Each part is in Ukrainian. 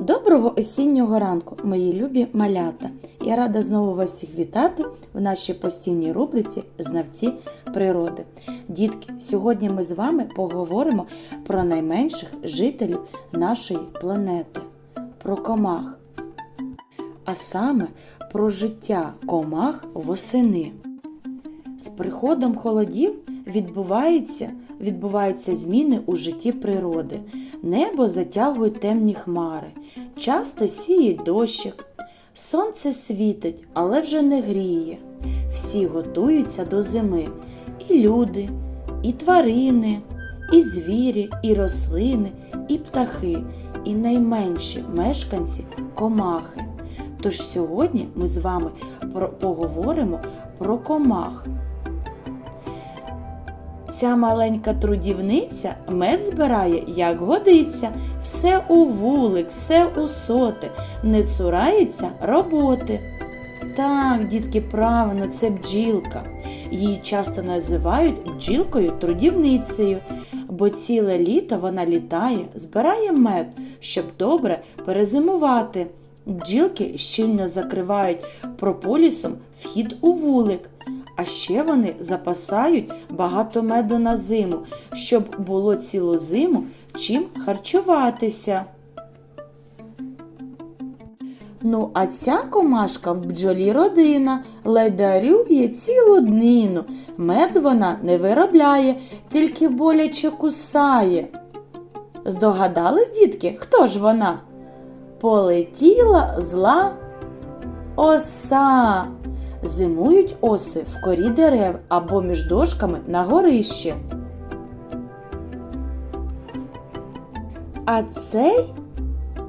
Доброго осіннього ранку, мої любі малята! Я рада знову вас всіх вітати в нашій постійній рубриці Знавці природи. Дітки, сьогодні ми з вами поговоримо про найменших жителів нашої планети, про комах, а саме про життя комах восени. З приходом холодів відбуваються, відбуваються зміни у житті природи. Небо затягують темні хмари, часто сіють дощик. Сонце світить, але вже не гріє. Всі готуються до зими. І люди, і тварини, і звірі, і рослини, і птахи, і найменші мешканці комахи. Тож сьогодні ми з вами поговоримо про комах. Ця маленька трудівниця мед збирає, як годиться, все у вулик, все у соти, не цурається роботи. Так, дітки, правильно, це бджілка. Її часто називають бджілкою трудівницею, бо ціле літо вона літає, збирає мед, щоб добре перезимувати. Бджілки щільно закривають прополісом вхід у вулик. А ще вони запасають багато меду на зиму, щоб було цілу зиму чим харчуватися. Ну, а ця комашка в бджолі родина ледарює цілу днину. Мед вона не виробляє, тільки боляче кусає. Здогадались, дітки, хто ж вона? Полетіла зла оса. Зимують оси в корі дерев або між дошками на горищі. А цей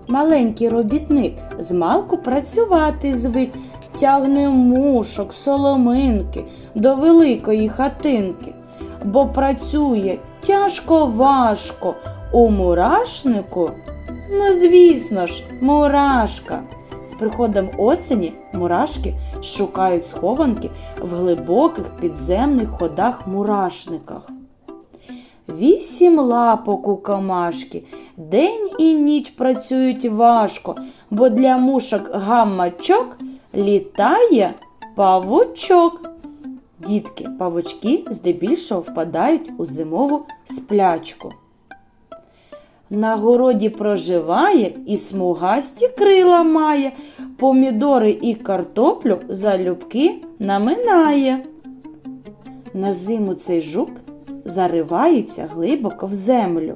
маленький робітник змалку працювати звик, тягне мушок, соломинки до великої хатинки, бо працює тяжко важко у мурашнику. Ну, звісно ж, мурашка. З приходом осені мурашки шукають схованки в глибоких підземних ходах мурашниках. Вісім лапок у камашки, день і ніч працюють важко, бо для мушок гаммачок літає павучок. Дітки, павучки здебільшого впадають у зимову сплячку. На городі проживає і смугасті крила має, помідори і картоплю залюбки наминає. На зиму цей жук заривається глибоко в землю.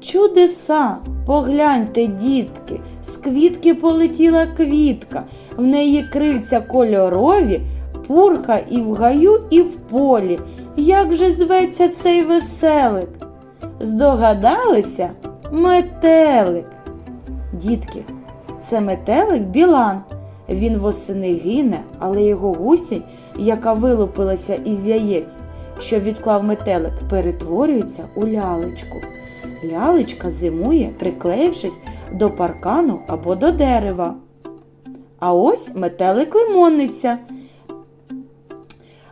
Чудеса, погляньте, дітки, з квітки полетіла квітка, в неї крильця кольорові, пурха і в гаю, і в полі. Як же зветься цей веселик? Здогадалися? Метелик. Дітки, це метелик Білан. Він восени гине, але його гусінь, яка вилупилася із яєць, що відклав метелик, перетворюється у лялечку. Лялечка зимує, приклеївшись до паркану або до дерева. А ось метелик лимонниця.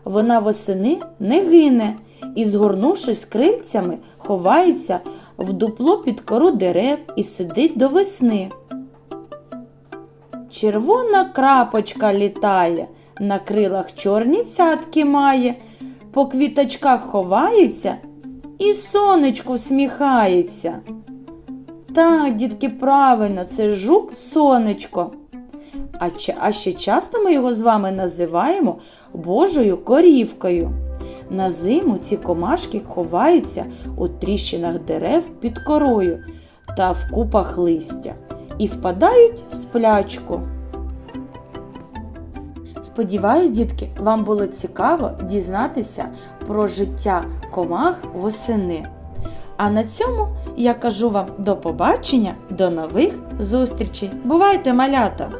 Вона восени не гине і, згорнувшись крильцями, ховається в дупло під кору дерев і сидить до весни. Червона крапочка літає, на крилах чорні цятки має, по квіточках ховається і сонечку всміхається. Так, дітки, правильно, це жук сонечко. А ще часто ми його з вами називаємо Божою корівкою. На зиму ці комашки ховаються у тріщинах дерев під корою та в купах листя і впадають в сплячку. Сподіваюсь, дітки, вам було цікаво дізнатися про життя комах восени. А на цьому я кажу вам до побачення, до нових зустрічей. Бувайте, малята!